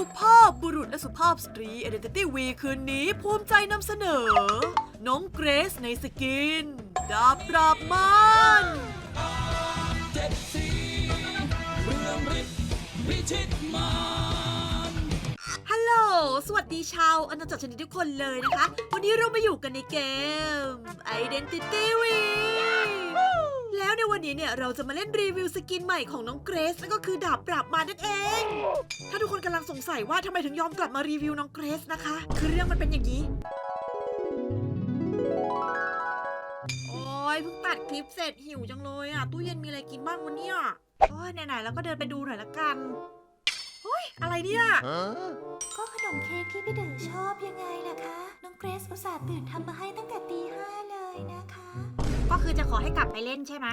สุภาพบุรุษและสุภาพสตรี Identity V คืนนี้ภูมิใจนำเสนอ น้องเกรซในสกิน ดาบปราบมารเจ็ดสีเรืองฤทธิ์พิชิตมารฮัลโหล สวัสดีชาวอาณาจักรชนิดทุกคนเลยนะคะ วันนี้เรามาอยู่กันในเกม Identity V แล้วในวันนี้เนี่ยเราจะมาเล่นรีวิวสกินใหม่ของน้องเกรซนั่นก็คือดาบปราบมานั่นเอง ถ้าทุกคนกำลังสงสัยว่าทำไมถึงยอมกลับมารีวิวน้องเกรซนะคะ คือเรื่องมันเป็นอย่างนี้ โอ้ยเพิ่งตัดคลิปเสร็จหิวจังเลยอะตู้เย็นมีอะไรกินบ้างวันเนี้ยโอ้ยไหนๆแล้วก็เดินไปดูหน่อยละกันโอ้ยอะไรเนี่ยก็ขนมเค้กที่พี่เด๋อชอบยังไงล่ะคะ น้องเกรซอุตส่าห์ตื่นทำมาให้ตั้งแต่ตีห้าเลยนะคะ ก็คือจะขอให้กลับไปเล่นใช่ไหม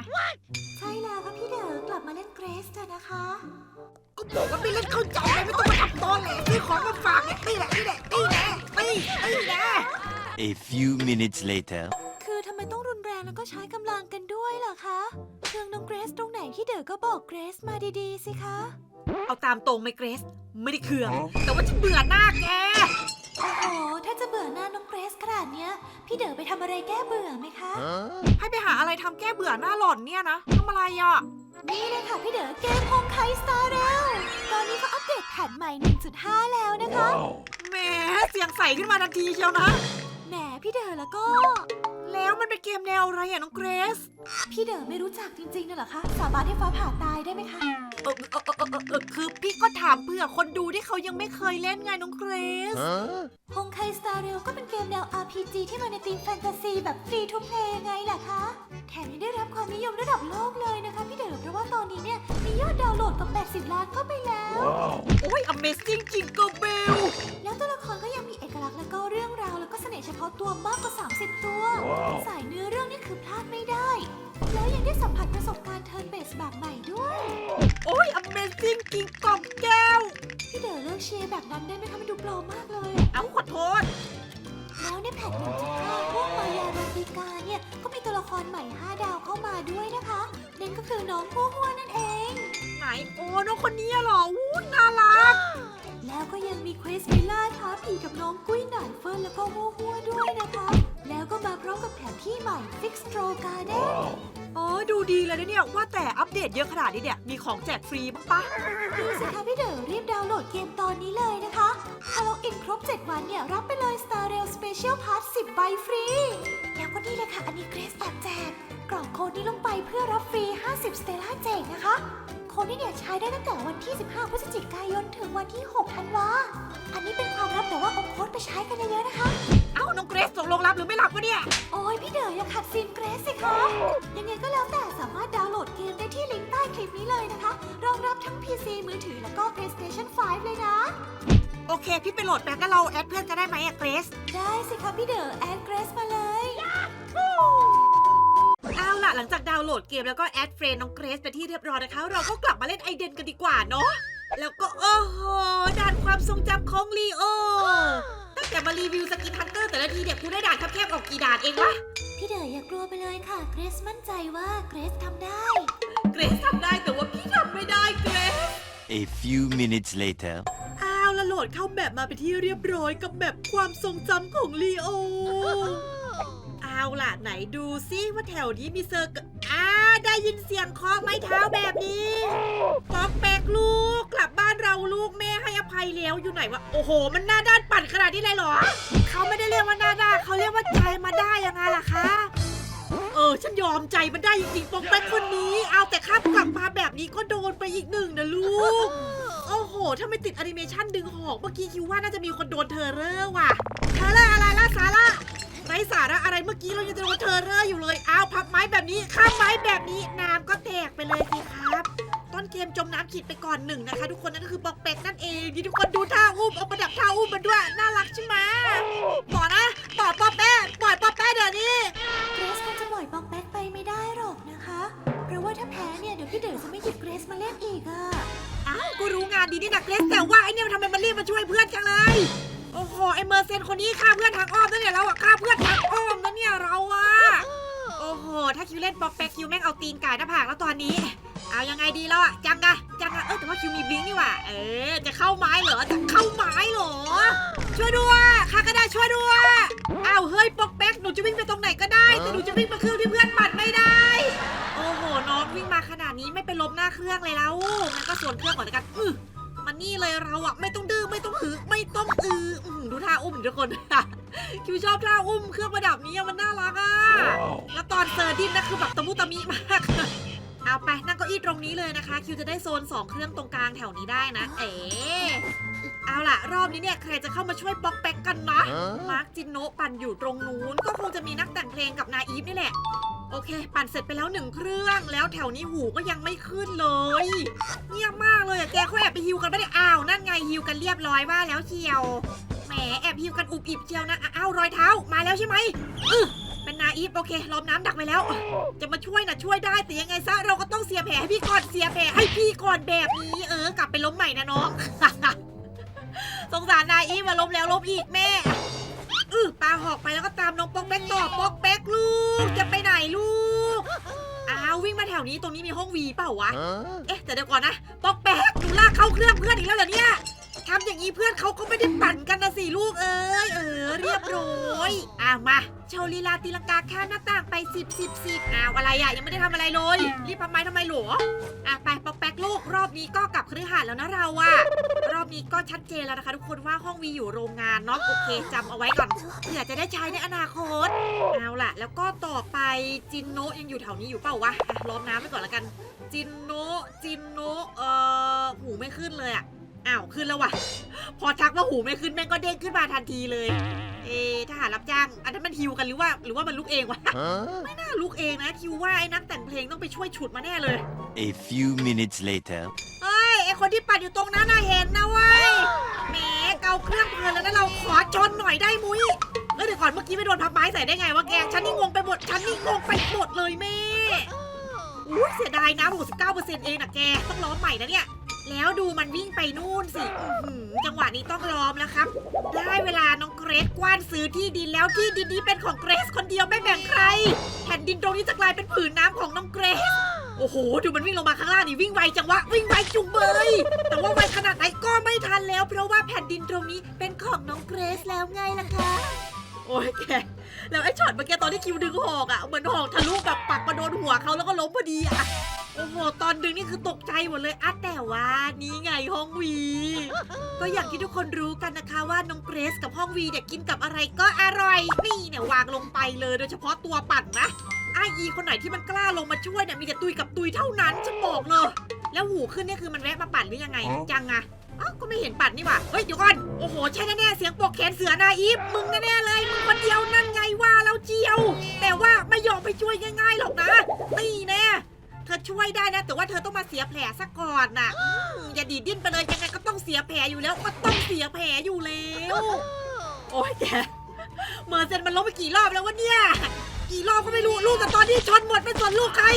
ใช่แล้วค่ะพี่เด๋อกลับมาเล่นเกรซเถอะนะคะ ก็บอกว่าไปเล่นเข้าใจไม่ต้องมาทำตอนแหลซื้อของมาฝากเนี่ยตีแหละตีแหละตีแหละตีตีแหละ A few minutes later. คือทำไมต้องรุนแรงแล้วก็ใช้กำลังกันด้วยล่ะคะเครื่องน้องเกรซตรงไหนพี่เด๋อก็บอกเกรซมาดีๆสิคะ เอาตามตรงไหมเกรซไม่ได้เคือง แต่ว่าฉันเบื่อหน้าแก โอ้โห ถ้าจะเบื่อหน้าน้องเกรซขนาดเนี้ย พี่เด๋อไปทำอะไรแก้เบื่อไหมคะ ให้ไปหาอะไรทำแก้เบื่อหน้าหล่อนเนี่ยนะทำอะไรอะ นี่เลยค่ะพี่เด๋อเกมโฮมไคสตาร์แล้วตอนนี้เขาอัปเดตแพทใหม่ 1.5 แล้วนะคะแหมเสียงใสขึ้นมาทันทีเชียวนะ แหมพี่เด๋อแล้วก็ แล้วมันเป็นเกมแนวอะไรอะน้องเกรซพี่เด๋อไม่รู้จักจริงๆน่ะเหรอคะ สามารถให้ฟ้าผ่าตายได้ไหมคะ เออเออเออเออเออเออคือพี่ ก็ถามเผื่อคนดูที่เขายังไม่เคยเล่นไงน้องเกรซฮงไคสตาร์เรลก็เป็นเกมแนว RPG ที่มาในธีมแฟนตาซีแบบฟรีทุกเพลงไงล่ะคะ แถมยังได้รับความนิยมระดับโลกเลยนะคะพี่เด๋อเพราะว่าตอนนี้เนี่ย มียอดดาวน์โหลดกว่า80 ล้านเข้าไปแล้ว โอ้ย Amazing จริงก็เบลแล้วตัวละครก็ยังมีเอกลักษณ์และก็เรื่องราว แล้วก็เสน่ห์เฉพาะตัวมากกว่า 30 ตัว สายเนื้อเรื่องนี่คือพลาดไม่ได้ แล้วยังได้สัมผัสประสบการณ์เทิร์นเบสแบบใหม่ด้วย โอ้ย Amazing จ เอเลือกเชียร์แบบนั้นได้ไหมคะมันดูโปรมากเลย เอาขอโทษ แล้วในแพท1.5พวกมายาโรติกาเนี่ย ก็มีตัวละครใหม่ 5 ดาวเข้ามาด้วยนะคะนั่นก็คือน้องพู้หัวนั่นเอง ไหนโอ้น้องคนนี้เหรออู้น่ารัก แล้วก็ยังมีเควสวิลล่าท้าผีกับน้องกุ้ยหนานเฟิร์นแล้วก็หัวหัวด้วยนะคะ แล้วก็มาพร้อมกับแผนที่ใหม่ Fix Stro Garden อ๋อ ดูดีเลยนะเนี่ย ว่าแต่อัปเดตเยอะขนาดนี้เนี่ย มีของแจกฟรีบ้างปะดูสิคะพี่เด๋อรีบดาวน์โหลดเกมตอนนี้เลยนะคะถ้าล็อกอินครบ 7 วันเนี่ย รับไปเลย Star Rail Special Pass 10 ใบฟรี แล้วก็นี่เลยค่ะ อันนี้เกรซแอบแจกกรอกโค้ดนี้ลงไปเพื่อรับฟรี 50 สเตลล่าเจกนะคะโค้ดนี้เนี่ยใช้ได้ตั้งแต่วันที่ 15 พฤศจิกายน ถึงวันที่ 6 ธันวา อันนี้เป็นความลับแต่ว่าเอาโค้ดไปใช้กัน อ้ยพี่เด๋ออย่าขัดซีนเกรซสิคะ ยังไงก็แล้วแต่สามารถดาวน์โหลดเกมได้ที่ลิงก์ใต้คลิปนี้เลยนะคะ รองรับทั้ง PC มือถือแล้วก็ PlayStation 5 เลยนะ โอเค พี่ไปโหลดแป๊บแล้วเราแอดเพื่อนกันได้ไหมอะเกรซได้สิคะพี่เด๋อแอดเกรซมาเลย เอาล่ะ หลังจากดาวน์โหลดเกมแล้วก็แอดเฟรนน้องเกรซไปที่เรียบร้อยนะคะ เราก็กลับมาเล่นไอเดนกันดีกว่าเนาะแล้วก็โอ้โหด่านความทรงจำของลีโอ ตั้งแต่มารีวิวสกินฮันเตอร์แต่ละทีเนี่ยกูได้ด่านแคบๆออกกี่ด่านเองวะ พี่เด๋ออย่ากลัวไปเลยค่ะ เกรซมั่นใจว่าเกรซทำได้ เกรซทำได้แต่ว่าพี่ทำไม่ได้เกรซ A few minutes later. อ้าวแล้วโหลดเข้าแบบมาไปนที่เรียบร้อยกับแบบความทรงจำของลีโอ เอาล่ะไหนดูซิว่าแถวนี้มีเซอร์กอ่าได้ยินเสียงเคาะไม้เท้าแบบนี้ปอกแปกลูกกลับบ้านเราลูกแม่ให้อภัยแล้วอยู่ไหนวะ โอ้โห มันหน้าด้านปั่นขนาดนี้เลยเหรอ เขาไม่ได้ อมใจมันได้จริงๆปองแป๊กคนนี้ เอาแต่ข้ามกลับมาแบบนี้ก็โดนไปอีกหนึ่งนะลูก โอ้โห ถ้าไม่ติดแอนิเมชันดึงหอกเมื่อกี้คิดว่าน่าจะมีคนโดนเทอร์เรอร์ว่ะเทอร์เรอร์อะไรล่ะสาระไร้สาระอะไรเมื่อกี้เรายังจะโดนเทอร์เรอร์อยู่เลยเอ้าวพับไม้แบบนี้ข้ามไม้แบบนี้น้ำก็แตกไปเลยสิครับ ต้นเกมจมน้ำขีดไปก่อนหนึ่งนะคะ ทุกคนนั่นก็คือปอกเป็กนั่นเองที่ทุกคนดูท่าอุ้มเอาประดับท่าอุ้มมาด้วยน่ารักใช่ไหม ที่ดักเล็กแต่ว่าไอ้นี่ทำไมมันเรีบมาช่วยเพื่อนจังเลย โอ้โหไอเมอร์เซนคนนี้ฆ่าเพื่อนทางอ้อมนะเนี่ยเราอะฆ่าเพื่อนทางอ้อมนะเนี่ยเราอะโอ้โห ถ้าคิวเล่นปอกแปกคิวแม่งเอาตีนไก่หน้าผากแล้วตอนนี้ เอายังไงดีแล้วอะจังอะจังอะเออแต่ว่าคิวมีบลิงนี่ว่ะเออ จะเข้าไม้เหรอ จะเข้าไม้เหรอ ช่วยด้วยข้าก็ได้ช่วยด้วย อ้าวเฮ้ยปอกแปกหนูจะวิ่งไปตรงไหนก็ได้ แต่หนูจะวิ่งมาเครื่องที่เพื่อนปัดไม่ได้ โอ้โห น้องวิ่งมาขนาดนี้ไม่ไปลบหน้าเครื่องเลยแล้ว มันก็ส่วนเครื่องก่อนกันอือาอะไม่ต้องดื้อไม่ต้องหือไม่ต้องอืออื้อหือดูท่าอุ้มดิทุกคน คิวชอบท่าอุ้มเครื่องประดับนี้อะมันน่ารักอะแล้วตอนเซอร์ดินนะคือแบบตะมุตะมิมาก เอาไปนั่งเก้าอี้ตรงนี้เลยนะคะ คิวจะได้โซน2เครื่องตรงกลางแถวนี้ได้นะ เอ๋เอาล่ะ รอบนี้เนี่ยใครจะเข้ามาช่วยป๊อกแป๊กกันนะ มาร์คจินโนะปั่นอยู่ตรงนู้นก็คงจะมีนักแต่งเพลงกับนาอีฟนี่แหละ โอเค ปั่นเสร็จไปแล้วหนึ่งเครื่องแล้วแถวนี้หูก็ยังไม่ขึ้นเลย เงียบมากเลยอะแกเขาแอบไปฮิวกันไม่ได้อ้าวนั่นไงฮิวกันเรียบร้อยว่าแล้วเชียวแหมแอบฮิวกันอุบอิบเชียวนะอ้าวรอยเท้ามาแล้วใช่ไหมอือเป็นนาอีฟโอเคล้อมน้ำดักไปแล้ว จะมาช่วยนะช่วยได้แต่ยังไงซะเราก็ต้องเสียแผลให้พี่ก่อนเสียแผลให้พี่ก่อนแบบนี้เออกลับไปล้มใหม่นะน้องสงสารนายอีมาล้มแล้วล้มอีกแม่อือปลาหอกไปแล้วก็ตามน้องป๊อกแป๊ก ววิ่งมาแถวนี้ตรงนี้มีห้องวีเปล่าวะ เอ๊ะแต่เดี๋ยวก่อนนะป๊อกแป๊กดูลากเข้าเครื่องเพื่อนอีกแล้วเหรอเนี่ยทำอย่างนี้เพื่อนเขาก็ไม่ได้ปั่นกันนะสิลูกเอ้ยเออเรียบร้อยอะมาโชว์ลีลาตีลังกาข้ามหน้าต่างไปสิบสิบสิบอ้าวอะไรอะยังไม่ได้ทำอะไรเลยรีบทำไมทำไมหรออะไปป๊ อกแป๊กลูกรอบนี้ก็กลับคฤหาสน์แล้วนะเราอะรอบนี้ก็ชัดเจนแล้วนะคะ ทุกคนว่าห้องวีอยู่โรงงานเนาะโอเคจำเอาไว้ก่อนเผื่อจะได้ใช้ในอนาคต เอาล่ะ แล้วก็ต่อไปจินโนะยังอยู่แถวนี้อยู่เปล่าวะอะล้อมน้ำไปก่อนละกัน จินโนะจินโนะเอ่อหูไม่ขึ้นเลยอะ อ้าวขึ้นแล้วว่ะ พอทักว่าหูไม่ขึ้นแม่งก็เด้งขึ้นมาทันทีเลย เอะทหารรับจ้าง อันนั้นมันฮิวกันหรือว่า หรือว่ามันลุกเองวะ ไม่น่าลุกเองนะคิวว่าไอ้นักแต่งเพลงต้องไปช่วยฉุดมาแน่เลย A few minutes later. เฮ้ยไอคนที่ปัดอยู่ตรงนั้นน่ะเห็นนะเว้ยแหมเกาเครื่องเพลินแล้วนะเราขอจนหน่อยได้มุ้ยเอ้ยเดี๋ยวก่อนเมื่อกี้ไม่โดนพับไม้ใส่ได้ไงวะแกฉันนี่งงไปหมดฉันนี่งงไปหมดเลยแม่อุ้ยเสียดายนะ69%เองนะแกต้องล้อมใหม่นะเนี่ย แล้วดูมันวิ่งไปนู่นสิอื้อหือจังหวะนี้ต้องล้อมแล้วครับ ได้เวลาน้องเกรซกว้านซื้อที่ดินแล้วที่ดินนี้เป็นของเกรซคนเดียวไม่แบ่งใคร แผ่นดินตรงนี้จะกลายเป็นผืนน้ำของน้องเกรซโอ้โห ดูมันวิ่งลงมาข้างล่างนี่วิ่งไวจังวะวิ่งไวจุงเบยแต่ว่าไวขนาดไหนก็ไม่ทันแล้ว เพราะว่าแผ่นดินตรงนี้เป็นของน้องเกรซแล้วไงล่ะคะ โอ้ยแกแล้วไอ้ช็อตเมื่อกี้ตอนที่คิวดึงหอกอะเหมือนหอกทะลุแบบปักมาโดนหัวเขาแล้วก็ล้มพอดีอะโอ้โหตอนดึงนี่คือตกใจหมดเลยอะแต่ว่านี่ไงห้องวี ก็อย่างที่ทุกคนรู้กันนะคะว่าน้องเกรซกับห้องวีเนี่ยกินกับอะไรก็อร่อย นี่เนี่ยวางลงไปเลยโดยเฉพาะตัวปั่นนะไออีคนไหนที่มันกล้าลงมาช่วยเนี่ยมีแต่ตุยกับตุยเท่านั้นจะบอกเลย แล้วหูขึ้นเนี่ยคือมันแวะมาปั่นหรือยังไงจังอะ อ้าวก็ไม่เห็นปั่นนี่หว่าเฮ้ยเดี๋ยวก่อนโอ้โหใช่แน่ๆเสียงปกแขนเสือนาอีฟมึงแน่ๆเลยมึงคนเดียวนั่นไงว่าแล้วเจียว แต่ว่าไม่ยอมไปช่วยง่ายๆหรอกนะนี่แน่เธอช่วยได้นะ แต่ว่าเธอต้องมาเสียแผลซะก่อนน่ะอืมอย่าดีดดิ้นไปเลยยังไงก็ต้องเสียแผลอยู่แล้วก็ต้องเสียแผลอยู่แล้ว โอ้ยแกเมอร์เซนมันล้มไปกี่รอบแล้ววะเนี่ย กี่รอบก็ไม่รู้ลูกกับตอนที่ชนหมดเป็นส่วนลูกใคร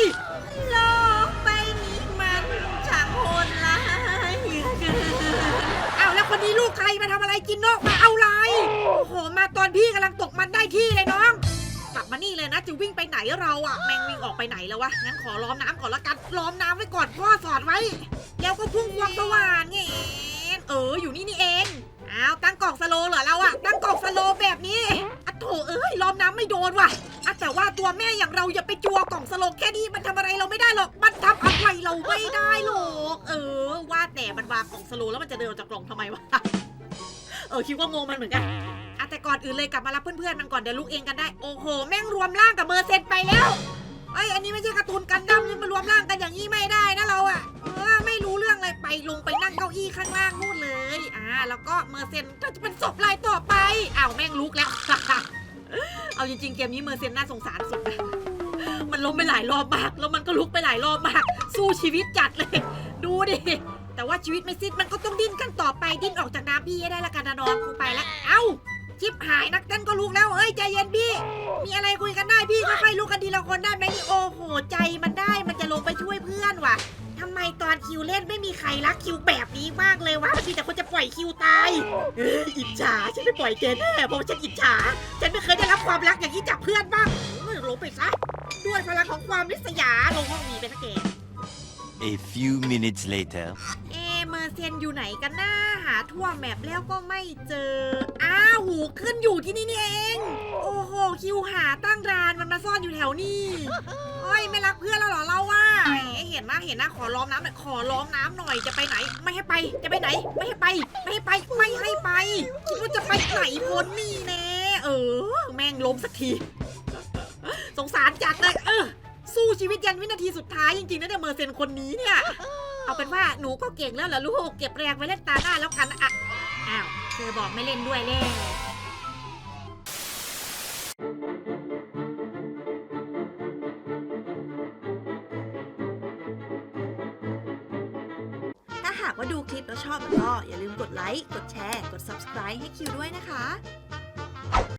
ลก มีลูกใครมาทำอะไรกินนกมาเอาไรโอ้โห มาตอนพี่กำลังตกมันได้ที่เลยน้อง กลับมานี่เลยนะ จะวิ่งไปไหนเราอะแมงวิ่งออกไปไหนแล้ววะ งั้นขอล้อมน้ำก่อนละกัน ล้อมน้ำไว้ก่อนพ่อสอดไว้ แล้วก็พุ่งพวงสว่านไงเออ อยู่นี่นี่เอง อ้าว ตั้งกล่องสโลเหรอเราอะตั้งกล่องสโลแบบนี้ ไม่โดนว่ะอะแต่ว่าตัวแม่อย่างเราอย่าไปจัวกล่องสโลว์แค่นี้มันทำอะไรเราไม่ได้หรอก มันทำอะไรเราไม่ได้หรอก เออ ว่าแต่มันวางกล่องสโลแล้วมันจะเดินออกจากกล่องทำไมวะ เออคิดว่างงมันเหมือนกันอะแต่ก่อนอื่นเลยกลับมารับเพื่อนๆมันก่อนเดี๋ยวลูกเองกันได้ โอ้โห แม่งรวมร่างกับเมอร์เซนไปแล้วไอยอันนี้ไม่ใช่การ์ตูนกันดั้มจะมารวมร่างกันอย่างนี้ไม่ได้นะเราอะเออไม่รู้เรื่องเลยไปลงไปนั่งเก้าอี้ข้างล่างนู่นเลย อ่า แล้วก็เมอร์เซนก็จะเป็นศพลายต่อไปอ้าวแม่งลุกแล้ว เอาจริงๆ เกมนี้เมอร์เซนน่าสงสารสุดนะมันล้มไปหลายรอบมาก แล้วมันก็ลุกไปหลายรอบมาก สู้ชีวิตจัดเลย ดูดิ แต่ว่าชีวิตไม่สิ้นมันก็ต้องดิ้นกันต่อไป ดิ้นออกจากน้ำพี่ให้ได้ละกันนะน้องกูไปแล้วเอ้าชิปหายนักเต้นก็ลุกแล้ว เอ้ยใจเย็นพี่ มีอะไรคุยกันได้พี่ค่อยๆลุกกันทีละคนได้ไหมโอ้โห ใจมันได้ มันจะลงไปช่วยเพื่อนว่ะ ตอนคิวเล่นไม่มีใครรักคิวแบบนี้มากเลยวะมีแต่คนจะปล่อยคิวตายเอ้ยอิจฉาฉันไม่ปล่อยแกแน่เพราะว่าฉันอิจฉา ฉันไม่เคยได้รับความรักอย่างนี้จากเพื่อนบ้างเออลงไปซะด้วยพลังของความริษยาลงห้องนี้ไปสักแก A few minutes later. เอเมอร์เซียนอยู่ไหนกันนะหาทั่วแมปแล้วก็ไม่เจอ อ้าวหูขึ้นอยู่ที่นี่นี่เอง โอ้โห คิวหาตั้งรานมันมาซ่อนอยู่แถวนี้ โอ้ยไม่รักเพื่อนแล้วเหรอ เห็นนะขอล้อมน้ำหน่อยขอล้อมน้ำหน่อยจะไปไหน ไม่ให้ไปจะไปไหน ไม่ให้ไป ไม่ให้ไปไม่ให้ไปคิดว่าจะไปไหนพ้นนี่แน่เออ แม่งล้มสักที สงสารจัดเลยเออสู้ชีวิตยันวินาทีสุดท้ายจริงๆนะเนี่ยเมอร์เซนคนนี้เนี่ยเอาเป็นว่าหนูก็เก่งแล้วเหรอลูกเก็บแรงไว้เล่นตาหน้าแล้วกันอะอ้าวเธอบอกไม่เล่นด้วยแล้ว ค์ กดแชร์ กด subscribe ให้คิวด้วยนะคะ